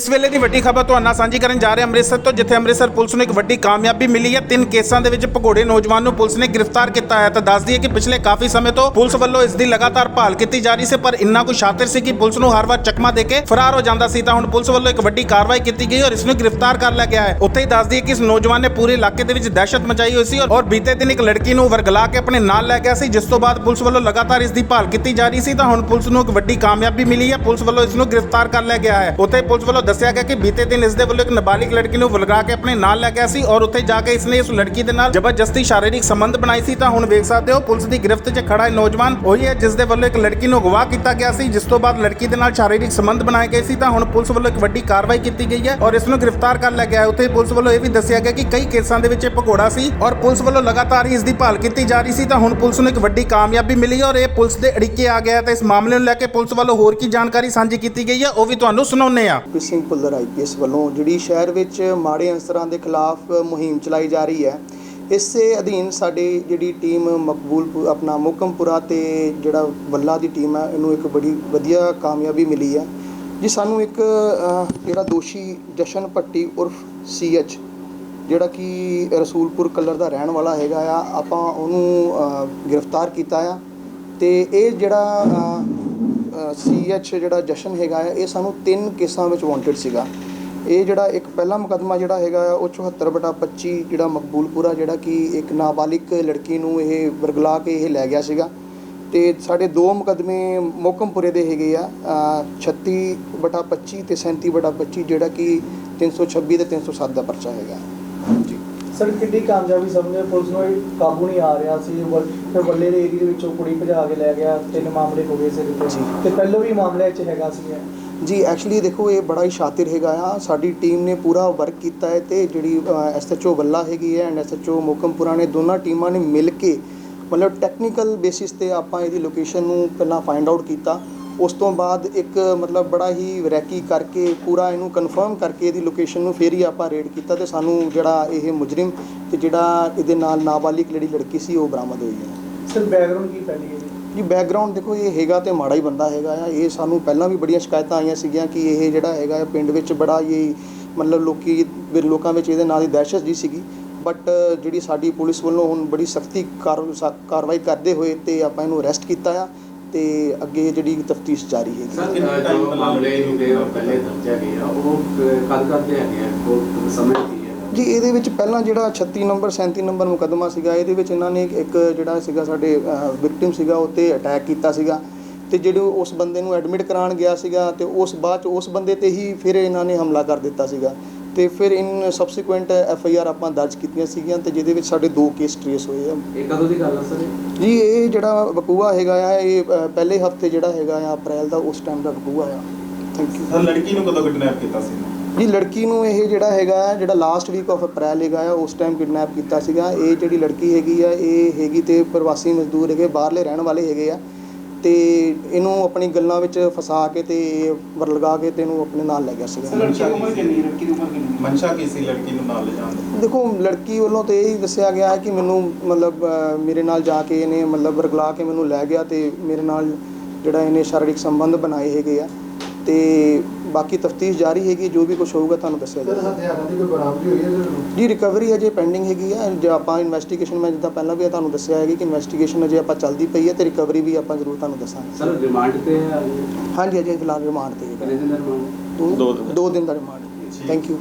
ਇਸ ਵੇਲੇ ਦੀ ਵੱਡੀ ਖਬਰ ਤੁਹਾਨੂੰ ਨਾਲ ਸਾਂਝੀ ਕਰਨ ਜਾ ਰਹੇ ਅੰਮ੍ਰਿਤਸਰ ਤੋਂ, ਜਿੱਥੇ ਅੰਮ੍ਰਿਤਸਰ ਪੁਲਿਸ ਨੂੰ ਇੱਕ ਵੱਡੀ ਕਾਮਯਾਬੀ ਮਿਲੀ ਹੈ। ਤਿੰਨ ਕੇਸਾਂ ਦੇ ਵਿੱਚ ਭਗੌੜੇ ਨੌਜਵਾਨ ਨੂੰ ਪੁਲਿਸ ਨੇ ਗ੍ਰਿਫਤਾਰ ਕੀਤਾ ਹੈ। ਤਾਂ ਦੱਸ ਦਈਏ ਕਿ ਪਿਛਲੇ ਕਾਫੀ ਸਮੇਂ ਤੋਂ ਪੁਲਿਸ ਵੱਲੋਂ ਇਸ ਦੀ ਲਗਾਤਾਰ ਭਾਲ ਕੀਤੀ ਜਾ ਰਹੀ ਸੀ, ਪਰ ਇੰਨਾ ਕੁ ਸ਼ਾਤਿਰ ਸੀ ਕਿ ਪੁਲਿਸ ਨੂੰ ਹਰ ਵਾਰ ਚੱਕਮਾ ਦੇ ਕੇ ਫਰਾਰ ਹੋ ਜਾਂਦਾ ਸੀ। ਤਾਂ ਹੁਣ ਪੁਲਿਸ ਵੱਲੋਂ ਇੱਕ ਵੱਡੀ ਕਾਰਵਾਈ ਕੀਤੀ ਗਈ ਔਰ ਇਸ ਨੂੰ ਗ੍ਰਿਫਤਾਰ ਕਰ ਲਿਆ ਗਿਆ ਹੈ। ਉੱਥੇ ਹੀ ਦੱਸ ਦਈਏ ਕਿ ਇਸ ਨੌਜਵਾਨ ਨੇ ਪੂਰੇ ਇਲਾਕੇ ਦੇ ਵਿੱਚ ਦਹਿਸ਼ਤ ਮਚਾਈ ਹੋਈ ਸੀ ਔਰ- ਔਰ ਬੀਤੇ ਦਿਨ ਇੱਕ ਲੜਕੀ ਨੂੰ ਵਰਗਲਾ ਕੇ ਆਪਣੇ ਨਾਲ ਲੈ ਗਿਆ ਸੀ, ਜਿਸ ਤੋਂ ਬਾਅਦ ਪੁਲਿਸ ਵੱਲੋਂ ਲਗਾਤਾਰ ਇਸ ਦੀ ਭਾਲ ਕੀਤੀ ਜਾ ਰਹੀ ਸੀ। ਤਾਂ ਹੁਣ ਪੁਲਿਸ ਨੂੰ ਇੱਕ ਵੱਡੀ ਕਾਮਯਾਬੀ ਮਿਲੀ ਹੈ। ਪੁਲਿਸ ਵੱਲੋਂ ਇਸ ਨੂੰ ਗ੍ਰਿਫਤਾਰ ਕਰ ਲਿਆ ਗਿਆ ਹੈ। ਉੱਥੇ ਪੁਲਿਸ ਵੱਲੋਂ ਦੱਸਿਆ ਗਿਆ ਕਿ ਬੀਤੇ ਦਿਨ ਇਸ ਦੇ ਵੱਲੋਂ ਇੱਕ ਨਾਬਾਲਿਗ ਲੜਕੀ ਨੂੰ ਵਲਗਾ ਕੇ ਆਪਣੇ ਨਾਲ ਲੈ ਗਿਆ ਸੀ ਔਰ ਉੱਥੇ ਜਾ ਕੇ ਇਸਨੇ ਇਸ ਲੜਕੀ ਦੇ ਨਾਲ ਜ਼ਬਰਦਸਤੀ ਸ਼ਾਰੀਰਿਕ ਸੰਬੰਧ ਬਣਾਈ ਸੀ। ਤਾਂ ਹੁਣ ਵੇਖ ਸਕਦੇ ਹੋ, ਪੁਲਿਸ ਦੀ ਗ੍ਰਿਫਤ 'ਚ ਖੜਾ ਇਹ ਨੌਜਵਾਨ ਉਹੀ ਹੈ ਜਿਸ ਦੇ ਵੱਲੋਂ ਇੱਕ ਲੜਕੀ ਨੂੰ ਅਗਵਾ ਕੀਤਾ ਗਿਆ ਸੀ, ਜਿਸ ਤੋਂ ਬਾਅਦ ਲੜਕੀ ਦੇ ਨਾਲ ਸ਼ਾਰੀਰਿਕ ਸੰਬੰਧ ਬਣਾਏ ਗਏ ਸੀ। ਤਾਂ ਹੁਣ ਪੁਲਿਸ ਵੱਲੋਂ ਇੱਕ ਵੱਡੀ ਕਾਰਵਾਈ ਕੀਤੀ ਗਈ ਹੈ ਔਰ ਇਸ ਨੂੰ ਗ੍ਰਿਫਤਾਰ ਕਰ ਲਿਆ ਗਿਆ ਹੈ। ਉੱਥੇ ਪੁਲਿਸ ਵੱਲੋਂ ਇਹ ਵੀ ਦੱਸਿਆ ਗਿਆ ਕਿ ਕਈ ਕੇਸਾਂ ਦੇ ਵਿੱਚ ਇਹ ਭਗੌੜਾ ਸੀ ਔਰ ਪੁਲਿਸ ਵੱਲੋਂ ਲਗਾਤਾਰ ਹੀ ਇਸ ਦੀ ਭਾਲ ਕੀਤੀ ਜਾ ਰਹੀ ਸੀ। ਤਾਂ ਹੁਣ ਪੁਲਿਸ ਨੂੰ ਇੱਕ ਵੱਡੀ ਕਾਮਯਾਬੀ ਮਿਲੀ ਔਰ ਇਹ ਪੁਲਿਸ ਦੇ ਅੜਿੱਕੇ ਆ ਗਿਆ ਹੈ। ਤਾਂ ਇਸ ਮਾਮਲੇ ਨੂੰ ਲੈ ਕੇ ਪੁਲਿਸ ਵੱਲੋਂ ਹੋਰ ਕੀ ਜਾਣਕਾਰੀ ਸਾਂਝੀ ਕੀਤੀ ਗਈ ਹੈ, ਉਹ ਵੀ ਤੁਹਾਨੂੰ ਸੁਣਾਉਂਦੇ ਆ ਸਿੰਘ ਭੁੱਲਰ ਆਈਪੀਐਸ ਵੱਲੋਂ, ਜਿਹੜੀ ਸ਼ਹਿਰ ਵਿੱਚ ਮਾੜੇ ਅੰਸਰਾਂ ਦੇ ਖਿਲਾਫ ਮੁਹਿੰਮ ਚਲਾਈ ਜਾ ਰਹੀ ਹੈ, ਇਸੇ ਅਧੀਨ ਸਾਡੀ ਜਿਹੜੀ ਟੀਮ ਮਕਬੂਲ ਆਪਣਾ ਮੁਕਮਪੁਰਾ ਤੇ ਜਿਹੜਾ ਵੱਲਾ ਦੀ ਟੀਮ ਹੈ, ਇਹਨੂੰ ਇੱਕ ਬੜੀ ਵਧੀਆ ਕਾਮਯਾਬੀ ਮਿਲੀ ਹੈ। ਜੀ, ਸਾਨੂੰ ਇੱਕ ਜਿਹੜਾ ਦੋਸ਼ੀ ਜਸ਼ਨ ਪੱਟੀ ਉਰਫ ਸੀਐਚ ਜਿਹੜਾ ਕਿ ਰਸੂਲਪੁਰ ਕਲਰ ਦਾ ਰਹਿਣ ਵਾਲਾ ਹੈਗਾ ਆ, ਆਪਾਂ ਉਹਨੂੰ ਗ੍ਰਿਫਤਾਰ ਕੀਤਾ ਆ। ਤੇ ਇਹ ਜਿਹੜਾ ਸੀਐਚ ਜਿਹੜਾ ਜਸ਼ਨ ਹੈਗਾ ਆ ਇਹ ਸਾਨੂੰ ਤਿੰਨ ਕੇਸਾਂ ਵਿੱਚ ਵਾਂਟਡ ਸੀਗਾ। ਇਹ ਜਿਹੜਾ ਇੱਕ ਪਹਿਲਾ ਮੁਕੱਦਮਾ ਜਿਹੜਾ ਹੈਗਾ ਉਹ 74 ਬਟਾ 25 ਜਿਹੜਾ ਮਕਬੂਲਪੁਰਾ ਜਿਹੜਾ ਕਿ ਇੱਕ ਨਾਬਾਲਿਗ ਲੜਕੀ ਨੂੰ ਇਹ ਵਰਗਲਾ ਕੇ ਇਹ ਲੈ ਗਿਆ ਸੀਗਾ। ਤੇ ਸਾਡੇ ਦੋ ਮੁਕੱਦਮੇ ਮੋਕਮਪੁਰੇ ਦੇ ਹੈਗੇ ਆ, ਅਹ 36 ਬਟਾ 25 ਤੇ 37 ਬਟਾ 25 ਜਿਹੜਾ ਕਿ 326 ਤੇ 307 ਦਾ ਪਰਚਾ ਹੈਗਾ। ਸਰ, ਕਿੰਨੀ ਕਾਮਯਾਬੀ ਸਮਝੇ ਪੁਲਿਸ ਨੂੰ ਇਹ ਕਾਬੂ ਨਹੀਂ ਆ ਰਿਹਾ ਸੀ। ਵੱਲ- ਫਿਰ ਵੱਲੇ ਦੇ ਏਰੀਆ ਦੇ ਵਿੱਚੋਂ ਕੁੜੀ ਭਜਾ ਕੇ ਲੈ ਗਿਆ। ਤਿੰਨ ਮਾਮਲੇ ਹੋ ਗਏ ਸੀ ਇਹਦੇ ਜੀ। ਤੇ ਪਹਿਲਾਂ ਵੀ ਮਾਮਲੇ 'ਚ ਹੈਗਾ ਸੀ ਇਹ। ਜੀ ਐਕਚੁਅਲੀ ਦੇਖੋ, ਇਹ ਬੜਾ ਹੀ ਸ਼ਾਤਿਰ ਹੈਗਾ ਆ। ਸਾਡੀ ਟੀਮ ਨੇ ਪੂਰਾ ਵਰਕ ਕੀਤਾ ਹੈ ਤੇ ਜਿਹੜੀ ਐਸਐਚਓ ਵੱਲਾ ਹੈਗੀ ਹੈ ਐਂਡ ਐਸਐਚਓ ਮੋਕਮਪੁਰਾ ਨੇ ਦੋਨਾਂ ਟੀਮਾਂ ਨੇ ਮਿਲ ਕੇ ਮਤਲਬ ਟੈਕਨੀਕਲ ਬੇਸਿਸ ਤੇ ਆਪਾਂ ਇਹਦੀ ਲੋਕੇਸ਼ਨ ਨੂੰ ਪਹਿਲਾਂ ਫਾਈਂਡ ਆਊਟ ਕੀਤਾ। ਉਸ ਤੋਂ ਬਾਅਦ ਇੱਕ ਮਤਲਬ ਬੜਾ ਹੀ ਰੈਕੀ ਕਰਕੇ ਪੂਰਾ ਇਹਨੂੰ ਕਨਫਰਮ ਕਰਕੇ ਇਹਦੀ ਲੋਕੇਸ਼ਨ ਨੂੰ ਫੇਰ ਹੀ ਆਪਾਂ ਰੇਡ ਕੀਤਾ ਤੇ ਸਾਨੂੰ ਜਿਹੜਾ ਇਹ ਮੁਜਰਮ ਤੇ ਜਿਹੜਾ ਇਹਦੇ ਨਾਲ ਨਾਬਾਲਿਗ ਜਿਹੜੀ ਲੜਕੀ ਸੀ ਉਹ ਬਰਾਮਦ ਹੋਈ ਹੈ। ਸਰ ਬੈਕਗ੍ਰਾਉਂਡ ਕੀ ਪੈਂਦੀ ਹੈ ਜੀ? ਬੈਕਗ੍ਰਾਉਂਡ ਦੇਖੋ ਇਹ ਹੈਗਾ ਤੇ ਮਾੜਾ ਹੀ ਬੰਦਾ ਹੈਗਾ ਆ। ਇਹ ਸਾਨੂੰ ਪਹਿਲਾਂ ਵੀ ਬੜੀਆਂ ਸ਼ਿਕਾਇਤਾਂ ਆਈਆਂ ਸੀਗੀਆਂ ਕਿ ਇਹ ਜਿਹੜਾ ਹੈਗਾ ਆ ਪਿੰਡ ਵਿੱਚ ਬੜਾ ਹੀ ਮਤਲਬ ਲੋਕੀ ਵੀ ਲੋਕਾਂ ਵਿੱਚ ਇਹਦੇ ਨਾਲ ਦੀ ਦਹਿਸ਼ਤ ਜੀ ਸੀਗੀ। ਬਟ ਜਿਹੜੀ ਸਾਡੀ ਪੁਲਿਸ ਵੱਲੋਂ ਹੁਣ ਬੜੀ ਸਖਤੀ ਕਾਰਵਾਈ ਕਰਦੇ ਹੋਏ ਤੇ ਆਪਾਂ ਇਹਨੂੰ ਅਰੈਸਟ ਕੀਤਾ ਆ। ਤੇ ਅੱਗੇ ਜਿਹੜੀ ਤਫਤੀਸ਼ ਜਾਰੀ ਹੈਗੀ। ਸਰ ਜੋ ਮਾਮਲੇ ਜਿਹੜੇ ਉਹ ਪਹਿਲੇ ਦਰਜਾ ਗਏ ਆ ਉਹ ਕਦ ਕਰਦੇ ਹੈਗੇ ਆ ਉਹ ਸਮਝ ਕੀ ਹੈ। ਜੀ ਇਹਦੇ ਵਿੱਚ ਪਹਿਲਾਂ ਜਿਹੜਾ 36 ਨੰਬਰ 37 ਨੰਬਰ ਮੁਕੱਦਮਾ ਸੀਗਾ ਇਹਦੇ ਵਿੱਚ ਇਹਨਾਂ ਨੇ ਇੱਕ ਜਿਹੜਾ ਸੀਗਾ ਸਾਡੇ ਵਿਕਟਿਮ ਸੀਗਾ ਉਹ ਤੇ ਅਟੈਕ ਕੀਤਾ ਸੀਗਾ। ਤੇ ਜਿਹੜੇ ਉਸ ਬੰਦੇ ਨੂੰ ਐਡਮਿਟ ਕਰਾਉਣ ਗਿਆ ਸੀਗਾ ਤੇ ਉਸ ਬਾਅਦ ਚ ਉਸ ਬੰਦੇ ਤੇ ਹੀ ਫਿਰ ਇਹਨਾਂ ਨੇ ਹਮਲਾ ਕਰ ਦਿੱਤਾ ਸੀਗਾ। ਤੇ ਫਿਰ ਇਨ ਸਬਸੀਕੁਐਂਟ ਐਫ ਆਈ ਆਰ ਆਪਾਂ ਦਰਜ ਕੀਤੀਆਂ ਸੀਗੀਆਂ ਤੇ ਜਿਹਦੇ ਵਿੱਚ ਸਾਡੇ ਦੋ ਕੇਸ ਟ੍ਰੇਸ ਹੋਏ ਆ। ਇਹ ਕਦੋਂ ਦੀ ਗੱਲ ਹੈ ਸਰ? ਜੀ ਇਹ ਜਿਹੜਾ ਵਕੂਆ ਹੈਗਾ ਆ ਇਹ ਅ, ਪਹਿਲੇ ਹਫ਼ਤੇ ਜਿਹੜਾ ਹੈਗਾ ਆ ਅਪ੍ਰੈਲ ਦਾ ਉਸ ਟਾਈਮ ਦਾ ਵਕੂਆ ਆ। ਥੈਂਕ ਯੂ ਸਰ ਲੜਕੀ ਨੂੰ ਕਦੋਂ ਕਿਡਨੈਪ ਕੀਤਾ ਸੀ? ਜੀ ਲੜਕੀ ਨੂੰ ਇਹ ਜਿਹੜਾ ਹੈਗਾ ਆ, ਜਿਹੜਾ ਲਾਸਟ ਵੀਕ ਆਫ ਅਪ੍ਰੈਲ ਹੈਗਾ ਆ ਉਸ ਟਾਈਮ ਕਿਡਨੈਪ ਕੀਤਾ ਸੀਗਾ। ਇਹ ਜਿਹੜੀ ਲੜਕੀ ਹੈਗੀ ਆ ਇਹ ਹੈਗੀ ਤੇ ਪ੍ਰਵਾਸੀ ਮਜ਼ਦੂਰ ਹੈਗੇ ਬਾਹਰਲੇ ਰਹਿਣ ਵਾਲੇ ਹੈਗੇ ਆ। ਤੇ ਇਹਨੂੰ ਆਪਣੀ ਗੱਲਾਂ ਵਿੱਚ ਫਸਾ ਕੇ ਤੇ ਵਰ ਲਗਾ ਕੇ ਤੇ ਇਹਨੂੰ ਆਪਣੇ ਨਾਲ ਲੈ ਗਿਆ ਸੀਗਾ। ਲੜਕੀ ਦੀ ਉਮਰ ਕਿੰਨੀ ਲੜਕੀ ਦੀ ਉਮਰ ਕਿੰਨੀ ਮਨਸ਼ਾ ਕੀ ਸੀ ਲੜਕੀ ਨੂੰ ਨਾਲ ਲਿਜਾਣ ਦੀ? ਦੇਖੋ ਲੜਕੀ ਵੱਲੋਂ ਤੇ ਇਹ ਹੀ ਦੱਸਿਆ ਗਿਆ ਹੈ ਕਿ ਮੈਨੂੰ ਮਤਲਬ ਅ, ਮੇਰੇ ਨਾਲ ਜਾ ਕੇ ਇਹਨੇ ਮਤਲਬ ਵਰਗਲਾ ਕੇ ਮੈਨੂੰ ਲੈ ਗਿਆ ਤੇ ਮੇਰੇ ਨਾਲ ਜਿਹੜਾ ਇਹਨੇ ਸ਼ਾਰੀਰਿਕ ਸੰਬੰਧ ਬਣਾਏ ਹੈਗੇ ਆ ਤੇ ਬਾਕੀ ਤਫਤੀਸ਼ ਜਾਰੀ ਹੈਗੀ ਜੋ ਵੀ ਕੁਝ ਹੋਊਗਾ ਤੁਹਾਨੂੰ ਦੱਸਿਆ ਜਾਏਗਾ ਹਥਿਆਰਾਂ ਦੀ ਕੋਈ ਬਰਾਮਦੀ ਹੋਈ ਹੈ ਜੀ ਰਿਕਵਰੀ ਹਜੇ ਪੈਂਡਿੰਗ ਹੈਗੀ ਆ ਜੇ ਆਪਾਂ ਇਨਵੈਸਟੀਗੇਸ਼ਨ ਮੈਂ ਜਿੱਦਾਂ ਪਹਿਲਾਂ ਵੀ ਤੁਹਾਨੂੰ ਦੱਸਿਆ ਹੈਗੀ ਕਿ ਇਨਵੈਸਟੀਗੇਸ਼ਨ ਅਜੇ ਆਪਾਂ ਚੱਲਦੀ ਪਈ ਹੈ ਤੇ ਰਿਕਵਰੀ ਵੀ ਆਪਾਂ ਜ਼ਰੂਰ ਤੁਹਾਨੂੰ ਦੱਸਾਂਗੇ। ਸਰ ਰਿਮਾਂਡ ਤੇ ਹੈ ਹਾਂਜੀ ਅਜੇ ਫਿਲਹਾਲ ਰਿਮਾਂਡ ਤੇ ਕਿੰਨੇ ਹੈਗਾ ਦਿਨ ਦਾ ਰਿਮਾਂਡ ਦੋ ਦੋ ਦਿਨ। ਦੋ ਦਿਨ ਦਾ ਰਿਮਾਂਡ ਥੈਂਕ ਯੂ